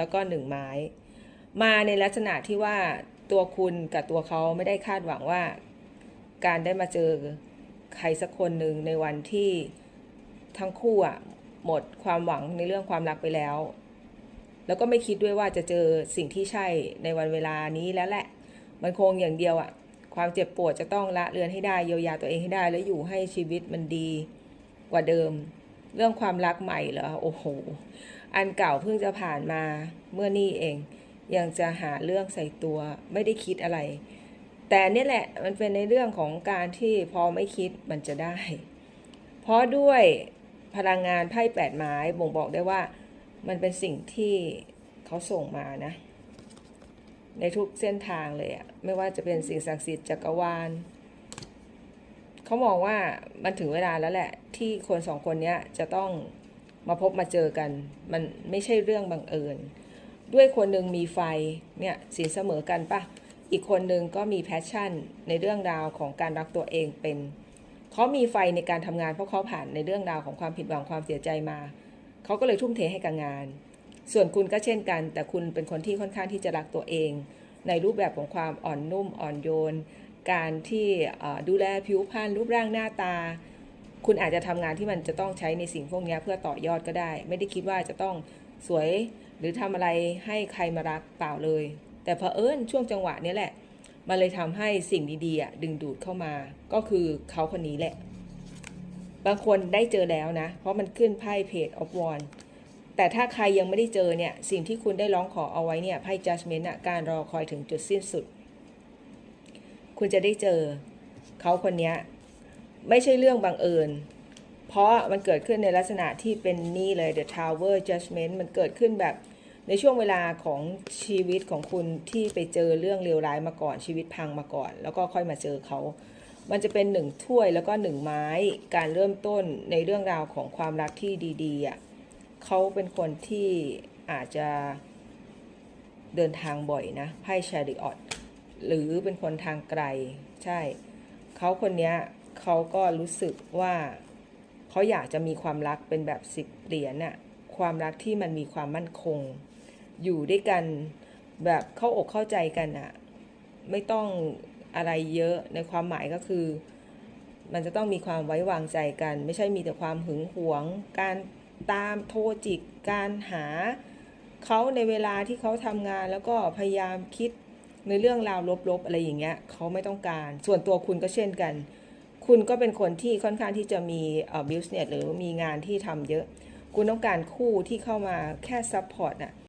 แล้วก็หนึ่งไม้ มาในลักษณะที่ว่าตัวคุณกับตัวเขาไม่ได้คาดหวังว่า การได้มาเจอใครสักคนหนึ่งในวันที่ทั้งคู่อะหมดความหวังในเรื่องความรักไปแล้ว แล้วก็ไม่คิดด้วยว่าจะเจอสิ่งที่ใช่ในวันเวลานี้แล้วแหละ มันคงอย่างเดียวอะความเจ็บปวดจะต้องละเลือนให้ได้เยียวยาตัวเองให้ได้ แล้วอยู่ให้ชีวิตมันดีกว่าเดิม เรื่องความรักใหม่เหรอโอ้โห อันเก่าเพิ่งจะผ่านมาเมื่อนี่เอง ยังจะหาเรื่องใส่ตัวไม่ได้คิดอะไร แต่นี่แหละมันเป็นในเรื่องของการที่พอไม่คิดมันจะได้ เพราะด้วยพลังงานไพ่แปดไม้บ่งบอกได้ว่า มันเป็นสิ่งที่เขาส่งมานะ ในทุกเส้นทางเลยอะไม่ว่าจะเป็นสิ่งศักดิ์สิทธิ์จักรวาล เขามองว่ามันถึงเวลาแล้วแหละ ที่คนสองคนเนี้ยจะต้องมาพบมาเจอกัน มันไม่ใช่เรื่องบังเอิญ ด้วยคนหนึ่งมีไฟเนี่ยสีเสมอกันปะอีกคนหนึ่งก็มีแพชชั่นในเรื่องราวของการรักตัวเองเป็นเขามีไฟในการทำงานเพราะเขาผ่านในเรื่องราวของความผิดหวังความเสียใจมาเขาก็เลยทุ่มเทให้กับงาน ส่วนคุณก็เช่นกัน แต่คุณเป็นคนที่ค่อนข้างที่จะรักตัวเอง ในรูปแบบของความอ่อนนุ่มอ่อนโยน การที่ดูแลผิวพรรณรูปร่างหน้าตา คุณอาจจะทำงานที่มันจะต้องใช้ในสิ่งพวกนี้เพื่อต่อยอดก็ได้ ไม่ได้คิดว่าจะต้องสวยหรือทำอะไรให้ใครมารักเปล่าเลย แต่เผอิญช่วงจังหวะนี้แหละ มันเลยทำให้สิ่งดีๆดึงดูดเข้ามา ก็คือเขาคนนี้แหละ บางคนได้เจอแล้วนะ เพราะมันขึ้นไพ่เพจออฟวอนแต่ถ้าใครยังไม่ได้เจอเนี่ย สิ่งที่คุณได้ร้องขอเอาไว้เนี่ยไพ่ judgment อะการรอคอยถึงจุดสิ้นสุด คุณจะได้เจอเขาคนนี้ไม่ใช่เรื่องบังเอิญ เพราะมันเกิดขึ้นในลักษณะที่เป็นนี่เลย the tower judgment มันเกิดขึ้นแบบในช่วงเวลาของชีวิตของคุณที่ไปเจอเรื่องเลวร้ายมาก่อนชีวิตพังมาก่อน แล้วก็ค่อยมาเจอเขา มันจะเป็นหนึ่งถ้วยแล้วก็หนึ่งไม้ การเริ่มต้นในเรื่องราวของความรักที่ดีๆอะเขาเป็นคนที่อาจจะเดินทางบ่อยนะไพ่ชาริออต หรือเป็นคนทางไกล ใช่ เขาคนนี้เขาก็รู้สึกว่าเขาอยากจะมีความรักเป็นแบบสิบเหรียญน่ะความรักที่มันมีความมั่นคง อยู่ด้วยกันแบบเข้าอกเข้าใจกันอะไม่ต้องอะไรเยอะในความหมายก็คือ มันจะต้องมีความไว้วางใจกัน ไม่ใช่มีแต่ความหึงหวง การตามโทรจิก การหาเขาในเวลาที่เขาทำงานแล้วก็พยายามคิด ในเรื่องราวลบๆอะไรอย่างเงี้ยเขาไม่ต้องการ ส่วนตัวคุณก็เช่นกัน คุณก็เป็นคนที่ค่อนข้างที่จะมีเอ่อบิสเนสหรือมีงานที่ทำเยอะ คุณต้องการคู่ที่เข้ามาแค่ซัพพอร์ตน่ะ